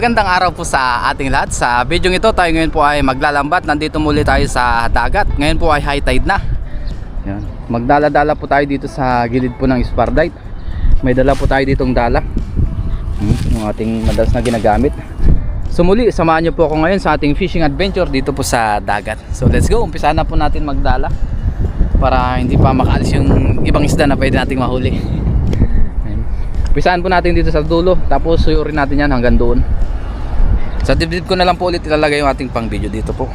Magandang araw po sa ating lahat. Sa video ito tayo ngayon po ay maglalambat. Nandito muli tayo sa dagat. Ngayon po ay high tide na. Yan. Magdala-dala po tayo dito sa gilid po ng Spardite. May dala po tayo ditong dala. Hmm, yung ating madalas na ginagamit. So muli, samahan niyo po ako ngayon sa ating fishing adventure dito po sa dagat. So let's go. Umpisa na po natin magdala para hindi pa makaalis yung ibang isda na pwede nating mahuli. Ayan. Umpisahan po natin dito sa dulo tapos suyurin natin yan hanggang doon. Sa dibdib ko na lang po ulit ilalagay yung ating pang video dito po.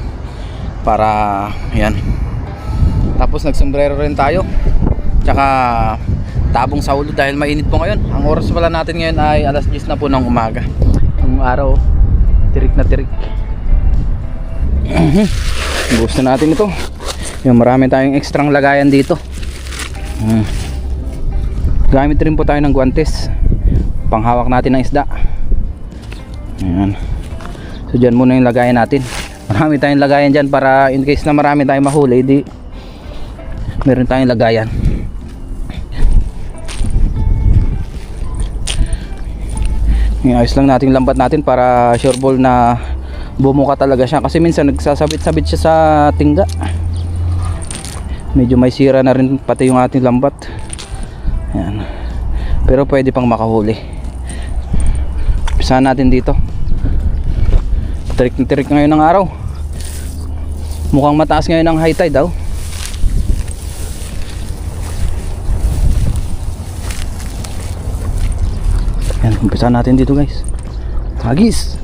Para yan. Tapos nagsombrero rin tayo. Tsaka tabong sa ulo dahil mainit po ngayon. Ang oras pala natin ngayon ay alas 10 na po ng umaga. Ang araw tirik na tirik. Gusto natin ito. Yung marami tayong ekstrang lagayan dito. Hmm. Gamit rin po tayo ng guantes. Panghawak natin ng isda. Ayan. So dyan muna yung lagayan natin. Marami tayong lagayan dyan para in case na marami tayong mahuli, di meron tayong lagayan. Ayos lang natin lambat natin para sure ball na bumuka talaga siya kasi minsan nagsasabit-sabit siya sa tingga medyo may sira na rin pati yung ating lambat Ayan. pero pwede pang makahuli pisahan natin dito tirik na tirik ngayon ng araw. Mukhang mataas ngayon ang high tide daw yan umpisahan natin dito guys. Hagis.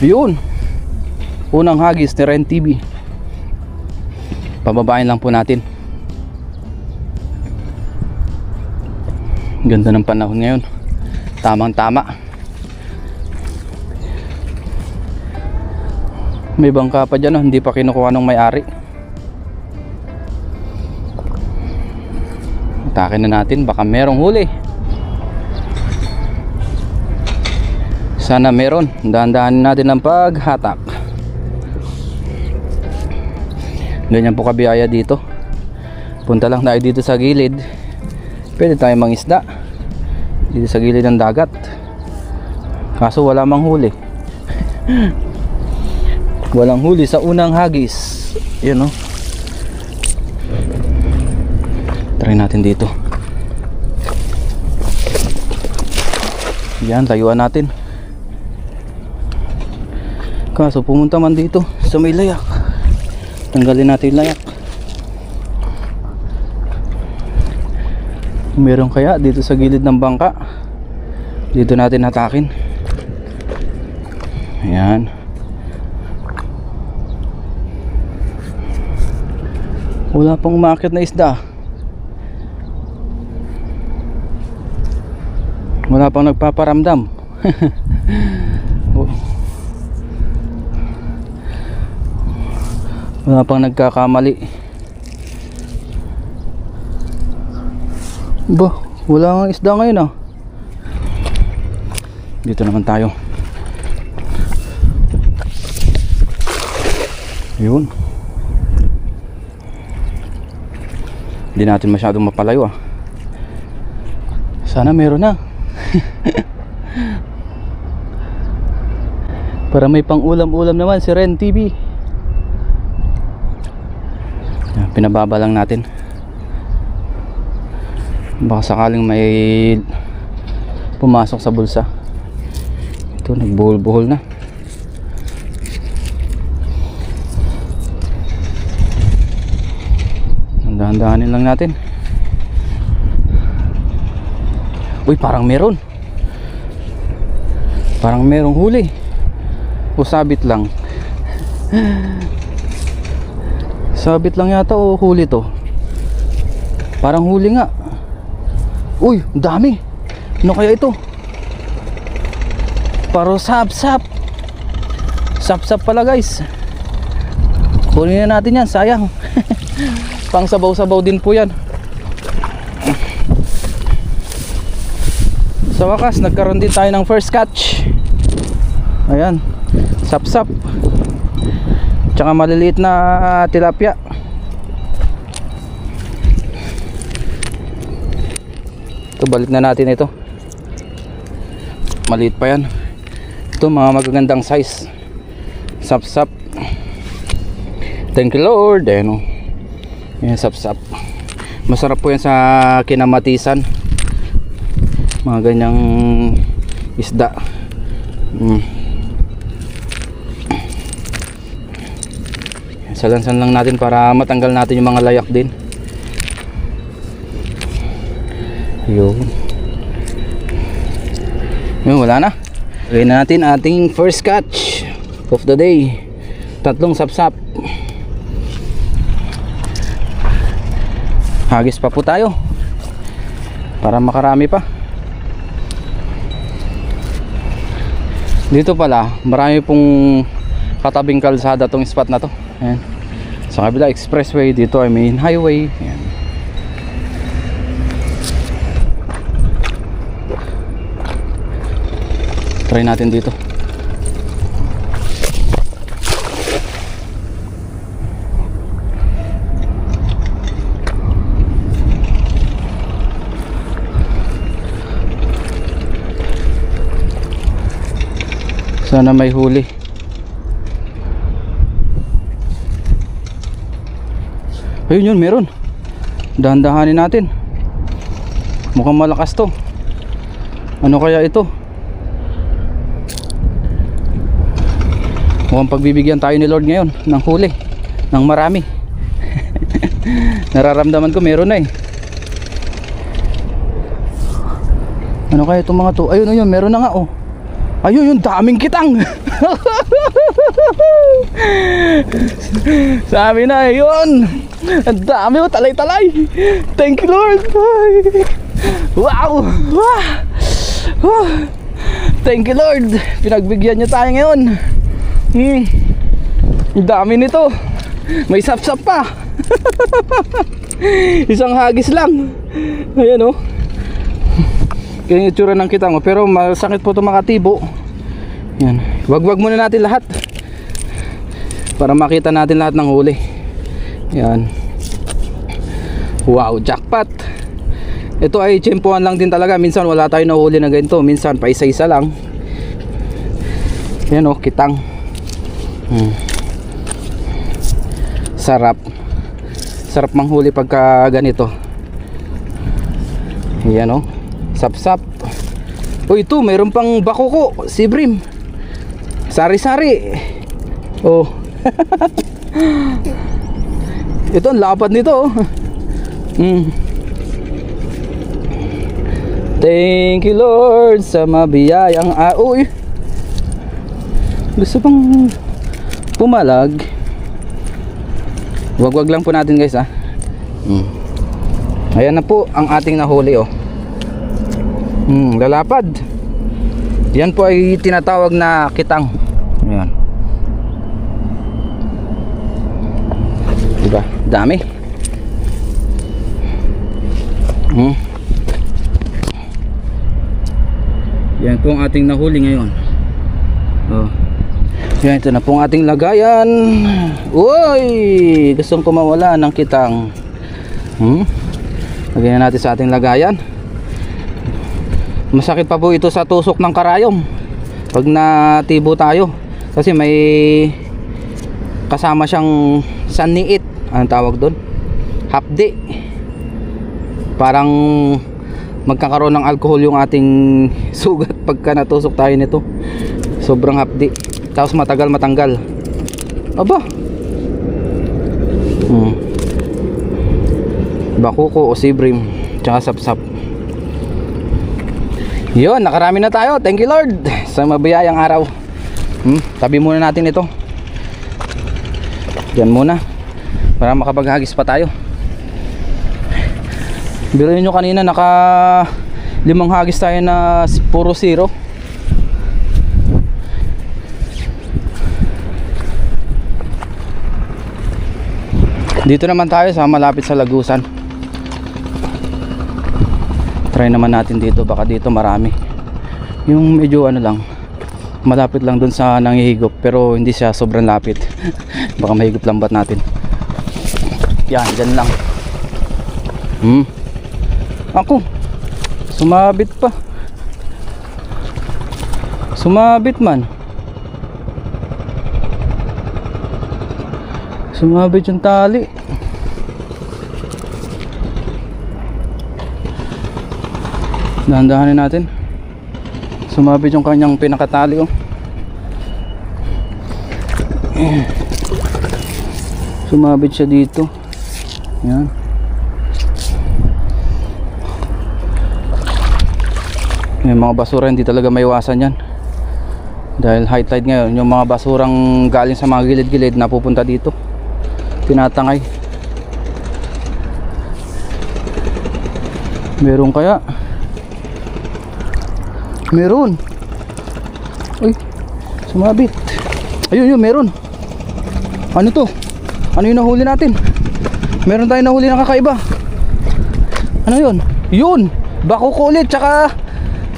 Yun. Unang hagis ni Ren TV pababain lang po natin. Ganda ng panahon ngayon. Tamang tama may bangka pa dyan oh, hindi pa kinukuha ng may-ari. Atake na natin. Baka merong huli. Sana meron. Dahan-dahanin natin ang paghatak. Ganyan po kabiyaya dito. Punta lang tayo dito sa gilid. Pwede tayo mangisda. Dito sa gilid ng dagat. Kaso wala mang huli walang huli sa unang hagis. Yun o try natin dito. Yan tayuan natin. Kaso pumunta man dito sa may layak. Tanggalin natin layak. Meron kaya dito sa gilid ng bangka? Dito natin hatakin. Ayan wala pang umakit na isda. Wala pang nagpaparamdam. Wala pang nagkakamali. Ba wala nga isda ngayon ah. Dito naman tayo. Yun hindi natin masyadong mapalayo ah. Sana meron na. Para may pang ulam-ulam naman si Ren TV pinababa lang natin. Baka sakaling may pumasok sa bulsa. Ito nagbuhol-buhol na dahan-dahanin lang natin. Uy parang meron. Parang merong huli. O sabit lang. Sabit lang yata o huli to? Parang huli nga. Uy dami. Ano kaya ito? Paro sap sap. Sap sap pala guys. Kunin na natin yan sayang pang sabaw sabaw din po yan. Sa wakas nagkaroon din tayo ng first catch. Ayan. Sap sap tsaka maliliit na tilapia. Ito balik na natin ito. Maliit pa yan. Ito mga magagandang size. Sap sap thank you lord. Ayan o yan sap sap masarap po yan sa kinamatisan. Mga ganyang isda. Mm. salansan lang natin para matanggal natin yung mga layak din. Yun. Yun wala na. Na natin ating first catch of the day. Tatlong sapsap hagis pa po tayo. Para makarami pa. Dito pala marami pong katabing kalsada tong spot na to. Ayan. sa kabila expressway dito ay main highway. Ayan. try natin dito sana may huli. Ayun yun meron. Dahan-dahanin natin. Mukhang malakas to. Ano kaya ito? Mukhang pagbibigyan tayo ni Lord ngayon ng huli ng marami. Nararamdaman ko meron na eh. Ano kaya itong mga to? Ayun ayun meron na nga oh ayun yung daming kitang sabi na ayun ang dami oh talay talay thank you Lord Ay. wow wow thank you Lord pinagbigyan niyo tayo ngayon Hmm. Ang dami nito. May sap-sap pa. Isang hagis lang. Ayan oh. Yung itsura ng kita mo. Pero masakit po ito makatibo. Yan. Wag-wag muna natin lahat. Para makita natin lahat ng huli. Yan. Wow, jackpot. Ito ay tsempuhan lang din talaga. Minsan wala tayo nahuli na ganito. Minsan pa isa-isa lang. Yan oh, kitang. Hmm. Sarap. Sarap manghuli pagka ganito. Yan oh. Sap-sap. Oh ito, mayroon pang bakuko, sibrim. Sari-sari. Oh. ito ang lapad nito oh. Hmm. Thank you Lord sa mabiyayang aoy. Gusto bang pumalag wag wag lang po natin guys ah hmm. ayan na po ang ating nahuli oh hmm, lalapad yan po ay tinatawag na kitang ayan diba dami hmm. yan po ang ating nahuli ngayon oh yan, ito na pong ating lagayan. Uy! Gustong kumawala ng kitang. Hmm? Lagyan natin sa ating lagayan. Masakit pa po ito sa tusok ng karayom. Pag natibo tayo. Kasi may kasama siyang saniit. Anong tawag doon? Hapdi. Parang magkakaroon ng alcohol yung ating sugat pagka natusok tayo nito. Sobrang hapdi tapos matagal matanggal aba hmm. bakuko o sibrim tsaka sapsap yun nakarami na tayo. Thank you lord sa mabiyayang araw. Hmm, tabi muna natin ito. Yan muna para makapaghagis pa tayo. Biruin nyo kanina naka limang hagis tayo na puro zero. Dito naman tayo sa malapit sa Lagusan. Try naman natin dito baka dito marami. Yung medyo ano lang malapit lang dun sa nangihigop pero hindi siya sobrang lapit. baka mahigop lambat natin. Yan, dyan lang. Hmm. Ako. Sumabit pa. Sumabit man. Sumabit yung tali. Dahan-dahanin natin. Sumabit yung kanyang pinakatali oh. Sumabit siya dito. Yan. Yung mga basura hindi talaga may iwasan yan. Dahil high tide ngayon, yung mga basurang galing sa mga gilid-gilid napupunta dito. Tinatangay. Meron kaya? Meron. Uy, sumabit. Ayun, yun, meron. Ano to? Ano yung nahuli natin? Meron tayong nahuli na kakaiba. Ano yun? Yun! Bako ko ulit, tsaka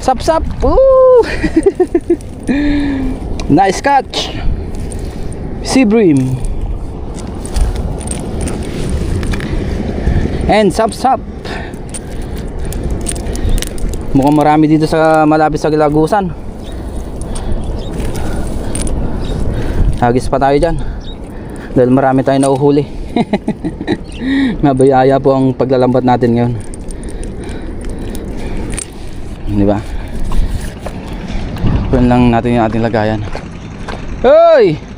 sap-sap. Ooh! nice catch! Sea bream. And sap-sap. Mukhang marami dito sa malapit sa Gilagusan. Hagis pa tayo dyan. Dahil marami tayong nauhuli. Mabayaya po ang paglalambat natin ngayon. Di ba? Kunin lang natin yung ating lagayan. Hoy!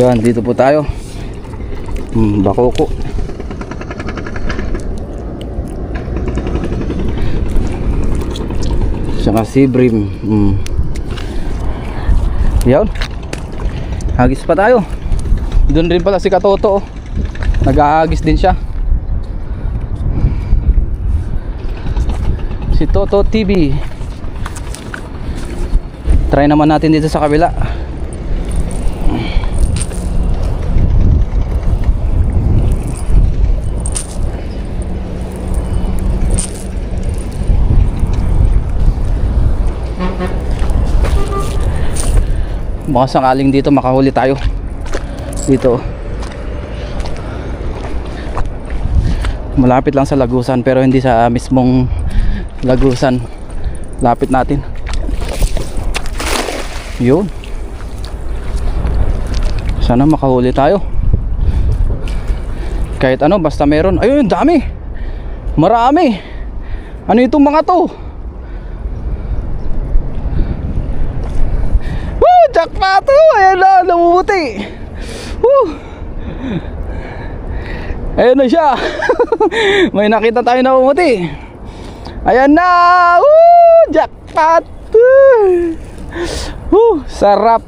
Yan, dito po tayo. Hmm, bakoko. Saka sea bream. Hmm. Yan. Hagis pa tayo. Doon rin pala si Katoto. oh. Naghahagis din siya. Si Toto TV. Try naman natin dito sa kabila. Baka sakaling dito makahuli tayo. Dito. Malapit lang sa lagusan pero hindi sa mismong lagusan. Lapit natin. Yun. Sana makahuli tayo. Kahit ano basta meron. Ayun dami. Marami. Ano itong mga to Woo! Jackpot! Oh, ayan na, namumuti. Woo! Ayan na siya. May nakita tayo namumuti. Ayan na! Woo! Jackpot! Woo! Sarap.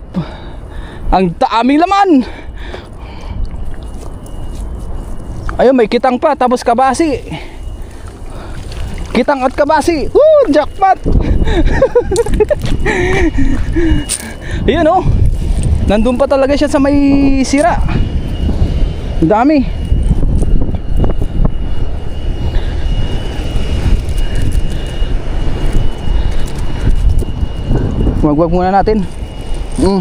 Ang dami laman. Ayun, may kitang pa, tapos kabasi. Kitang at kabasi. Woo! Jackpot! Ayun oh. Nandun pa talaga siya sa may sira. Dami. Wagwag muna natin. Mm.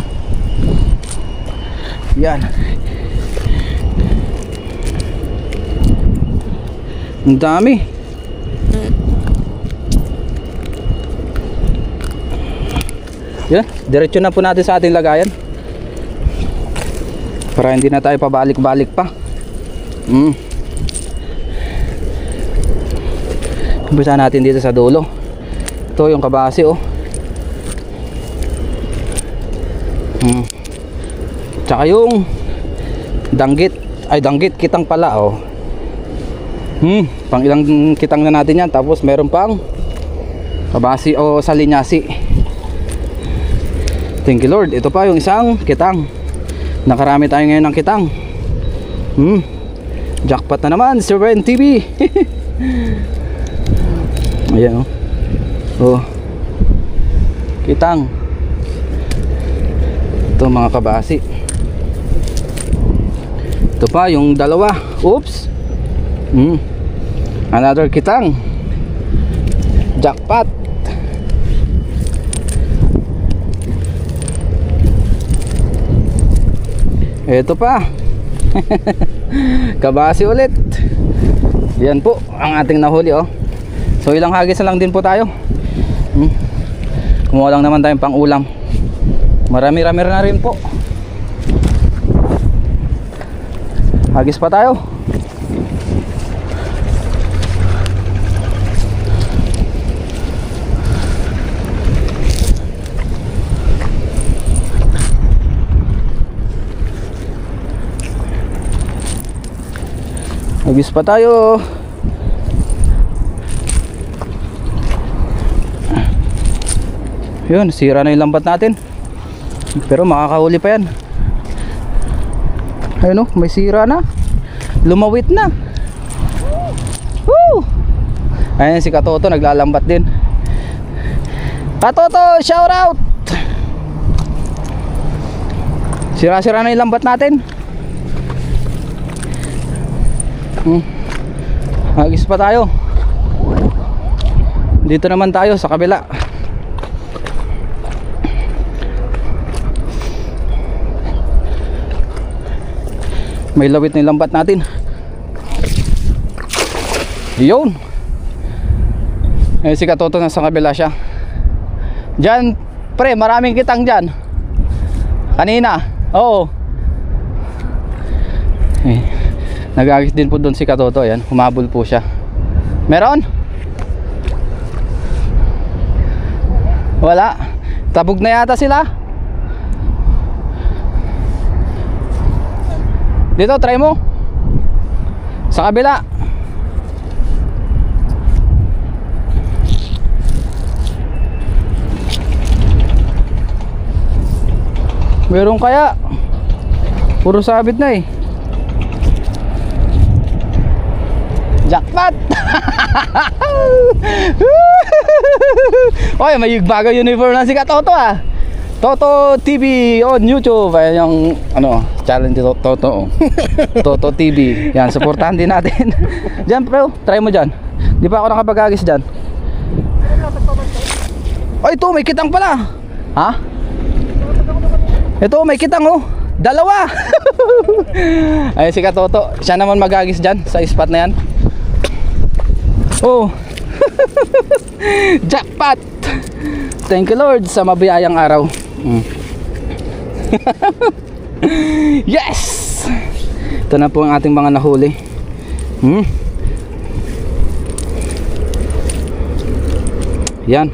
Yan. Ang dami. Yan, diretso na po natin sa ating lagayan. Para hindi na tayo pabalik-balik pa. Mm. Umpisa natin dito sa dulo. Ito yung kabase oh. Mm. Tsaka yung danggit. Ay danggit, kitang pala oh. Hmm, pang ilang kitang na natin yan. Tapos meron pang kabasi o salinyasi. Thank you Lord. Ito pa yung isang kitang. Nakarami tayo ngayon ng kitang. Hmm. Jackpot na naman, Sir Ben TV. Ayan oh. Oh. Kitang. Ito mga kabasi. Ito pa yung dalawa. Oops. Hmm. Another kitang. Jackpot. Ito pa. Kabasi ulit. Yan po ang ating nahuli oh. So ilang hagis na lang din po tayo. Hmm. Kumuha lang naman tayong pang ulam. Marami-rami na rin po. Hagis pa tayo. Hagis pa tayo. Yun, sira na yung lambat natin. Pero makakahuli pa yan. Ayun oh, may sira na. Lumawit na. Woo! Ayan si Katoto, naglalambat din. Katoto, shout out! Sira-sira na yung lambat natin. Hmm. Agis pa tayo. Dito naman tayo sa kabila. May lawit yung lambat natin. Yun. Eh si Katoto nasa kabila siya. Diyan, pre, maraming kitang diyan. Kanina. Oo. Eh, nagagis din po doon si Katoto. Ayan, humabol po siya. Meron? Wala. Tabog na yata sila. Dito, try mo. Sa kabila. Meron kaya? Puro sabit na eh. Jackpot! Oy, may bagay uniform na si Katoto ah. Toto TV on YouTube. Ayan yung ano, challenge ni Toto. Toto TV. Yan, supportahan din natin. Diyan, bro, try mo diyan. Di pa ako nakapagagis diyan. Ay, ito may kitang pala. Ha? Ito, may kitang oh. Dalawa. Ay, si Katoto. Siya naman magagis diyan sa spot na yan. Oh. Jackpot. Thank you Lord sa mabiyayang araw. Mm. yes! Ito na po ang ating mga nahuli. Hmm? Yan.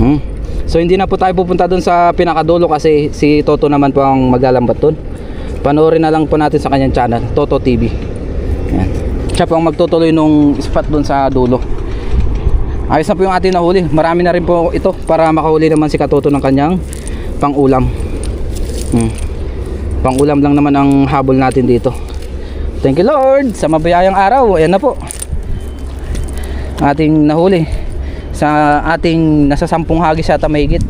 Hmm. So hindi na po tayo pupunta doon sa pinakadulo kasi si Toto naman po ang maglalambat doon. Panoorin na lang po natin sa kanyang channel, Toto TV. Siya po ang magtutuloy nung spot doon sa dulo. Ayos na po yung ating nahuli. Marami na rin po ito para makahuli naman si Katoto ng kanyang pang-ulam. Hmm. Pang-ulam lang naman ang habol natin dito. Thank you Lord sa mabayayang araw. Ayan na po. Ating nahuli. Sa ating nasa sampung hagis yata mahigit.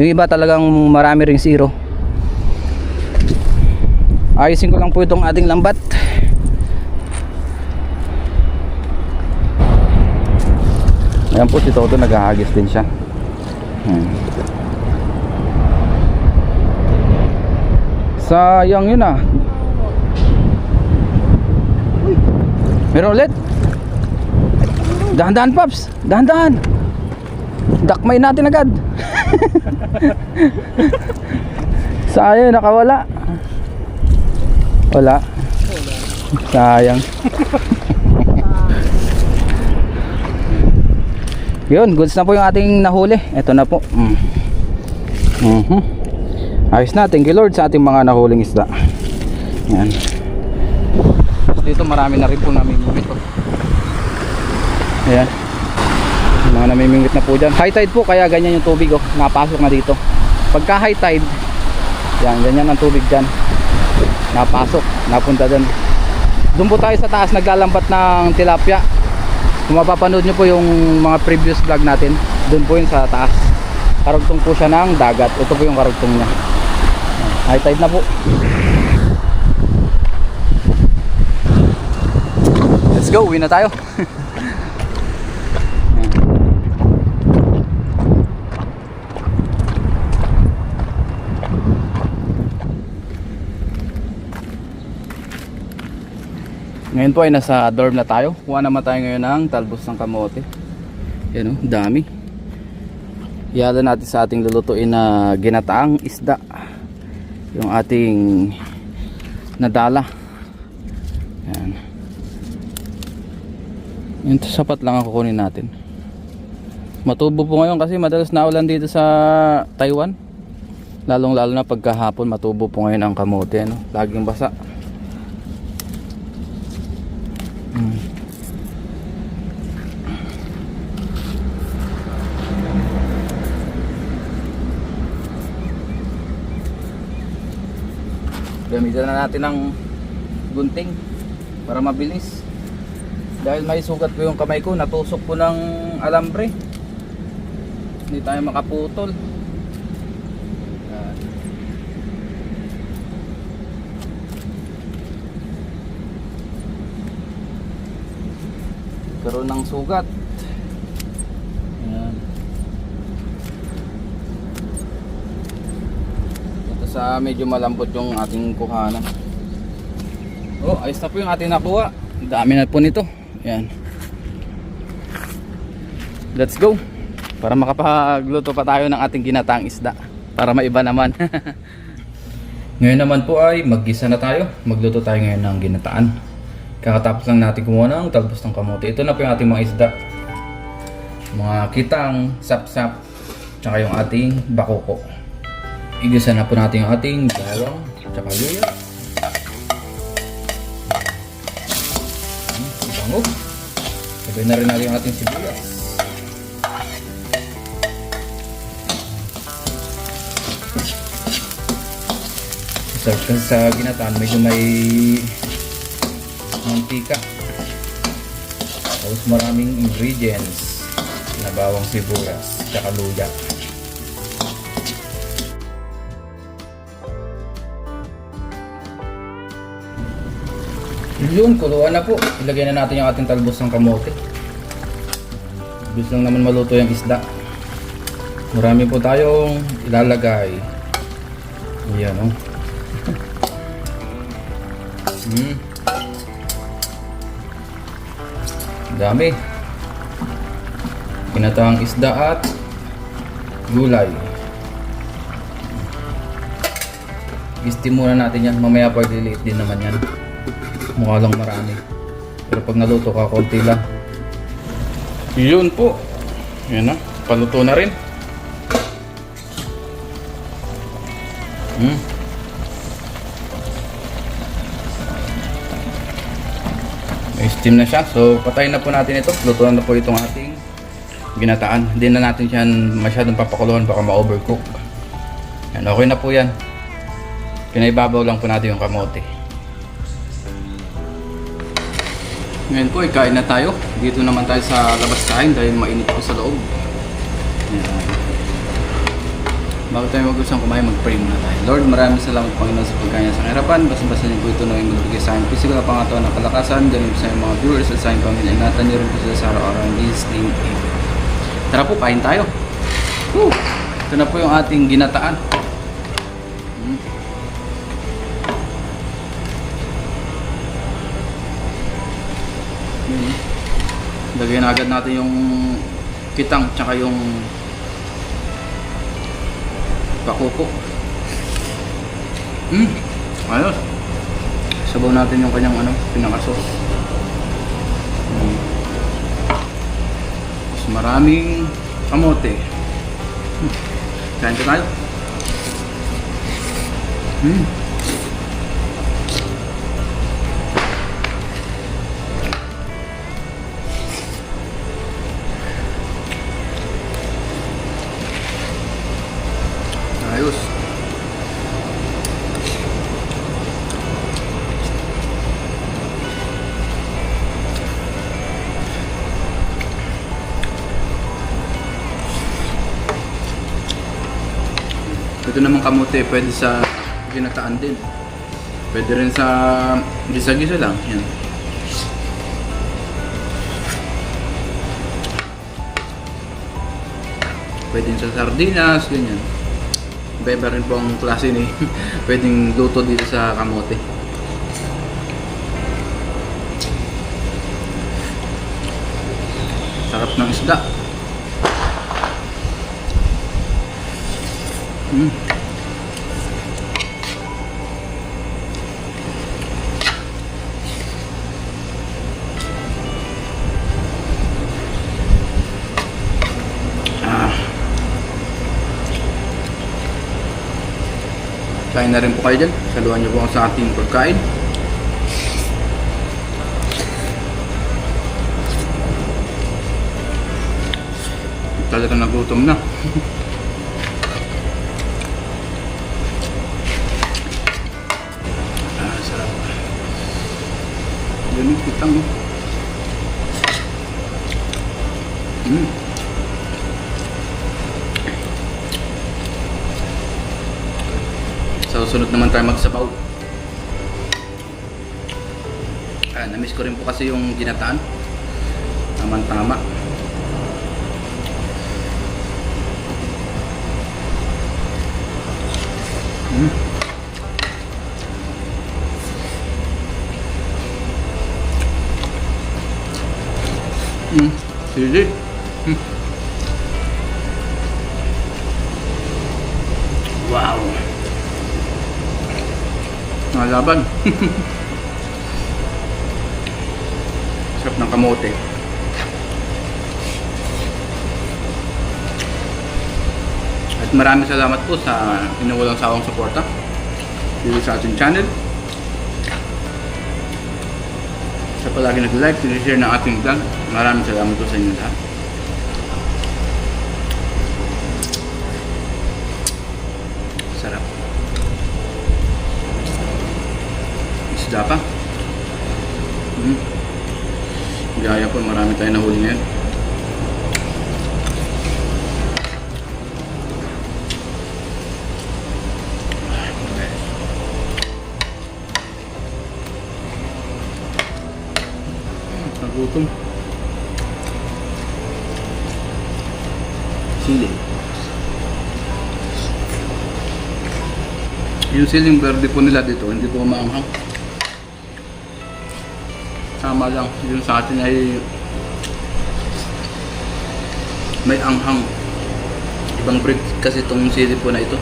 Yung iba talagang marami ring zero. Ayusin ko lang po itong ating lambat. Ayan po si Toto naghahagis din siya. Hmm. Sayang yun ah. Meron ulit. Dahan-dahan Paps. Dahan-dahan. Dakmay natin agad. Sayang nakawala. Wala. Sayang. Yun, goods na po yung ating nahuli. Ito na po. Mm. Mhm. Ayos na, thank you Lord sa ating mga nahuling isda. Yan. Dito marami na rin po namimingwit. Oh. Ayan. Mga namimingwit na po dyan. High tide po, kaya ganyan yung tubig oh. Napasok na dito. Pagka high tide, yan, ganyan ang tubig dyan. Napasok, napunta dyan. Doon po tayo sa taas naglalambat ng tilapia kung mapapanood nyo po yung mga previous vlog natin doon po yun sa taas. Karugtong po siya ng dagat. Ito po yung karugtong niya. High tide na po. Let's go. Uwi na tayo Ngayon po ay nasa dorm na tayo. Kuha naman tayo ngayon ng talbos ng kamote. Yan o, dami. Ihala natin sa ating lulutuin na ginataang isda. Yung ating nadala. Yan. Yan, sapat lang ang kukunin natin. Matubo po ngayon kasi madalas naulan dito sa Taiwan. Lalong lalo na pagkahapon matubo po ngayon ang kamote. Ano? Laging basa. Gamitan na natin ng gunting para mabilis. Dahil may sugat po yung kamay ko, natusok po ng alambre. Hindi tayo makaputol. Karoon ng sugat. Yan. Ito sa medyo malambot yung ating kuhanan. Oh, ayos na po yung ating nakuha. Dami na po nito. Yan. Let's go. Para makapagluto pa tayo ng ating ginataang isda. Para maiba naman. ngayon naman po ay maggisa na tayo. Magluto tayo ngayon ng ginataan. Kakatapos lang natin kumuha ng talbos ng kamote. Ito na po yung ating mga isda. Mga kitang, sap-sap, tsaka yung ating bakoko. Igisa na po natin yung ating bawang, tsaka luya. Bango. Sabay na rin natin yung ating sibuyas. Sarap kasi sa ginataan, medyo may mantika. Tapos maraming ingredients na bawang sibuyas, tsaka luya. Yun, kuluan na po. Ilagay na natin yung ating talbos ng kamote. Gusto naman maluto yung isda. Marami po tayong ilalagay. Yan o. Oh. Hmm. Dami. Ginataang isda at gulay. Istim muna natin yan. Mamaya pag liliit din naman yan. Mukha lang marami. Pero pag naluto ka, konti lang. Yun po. Yan na. Paluto na rin. Hmm. Steam na siya. So, patayin na po natin ito. Luto na po itong ating ginataan. Hindi na natin siyan masyadong papakuluan. Baka ma-overcook. Yan, okay na po yan. Pinaibabaw lang po natin yung kamote. Ngayon po, ikain na tayo. Dito naman tayo sa labas kain dahil mainit po sa loob. Yan. Bago tayo mag-usang kumain, mag-pray muna tayo. Lord, maraming salamat Panginoon sa pagkanya sa kahirapan. Basta-basta niyo po ito na yung magbigay sa akin. Physical na pangatawan ng kalakasan. Ganun sa mga viewers at sa inyong pamilya. Ingatan niyo rin po sa araw-araw. In Jesus name. Tara po, kain tayo. Woo! Ito na po yung ating ginataan. Hmm. Yun. Lagyan agad natin yung kitang tsaka yung pakuko. Hmm. Ayos. Sabaw natin yung kanyang ano, pinakasos. Hmm. Mas maraming kamote. Hmm. Kain ka tayo. Hmm. Ito naman kamote, pwede sa ginataan din. Pwede rin sa gisa-gisa lang. Yan. Pwede sa sardinas, ganyan. Iba-iba rin po ang klase ni pwedeng luto dito sa kamote. ng isda. Mm. Ah. Kain na rin po kayo dyan. Saluhan niyo po ako sa ating pagkain. Talaga nagutom na. ah, sarap. Ganun kitang. oh. Sa susunod naman tayo magsabaw. Ah, na-miss ko rin po kasi yung ginataan. Tama-tama. Mm. Mm. Sili. Mm. Wow. Nalaban. Sarap ng kamote. At maraming salamat po sa inuwalang sawang suporta dito sa ating channel. Sa palagi nag-like, share ng ating vlog. Maraming salamat po sa inyo lahat. Sarap. Isda pa. Mm. Gaya po, marami tayong nahuli ngayon. Nagutom. Sili. Yung siling verde po nila dito, hindi po maanghang. Tama lang. Yung sa atin ay may anghang. Ibang breed kasi itong sili po na ito.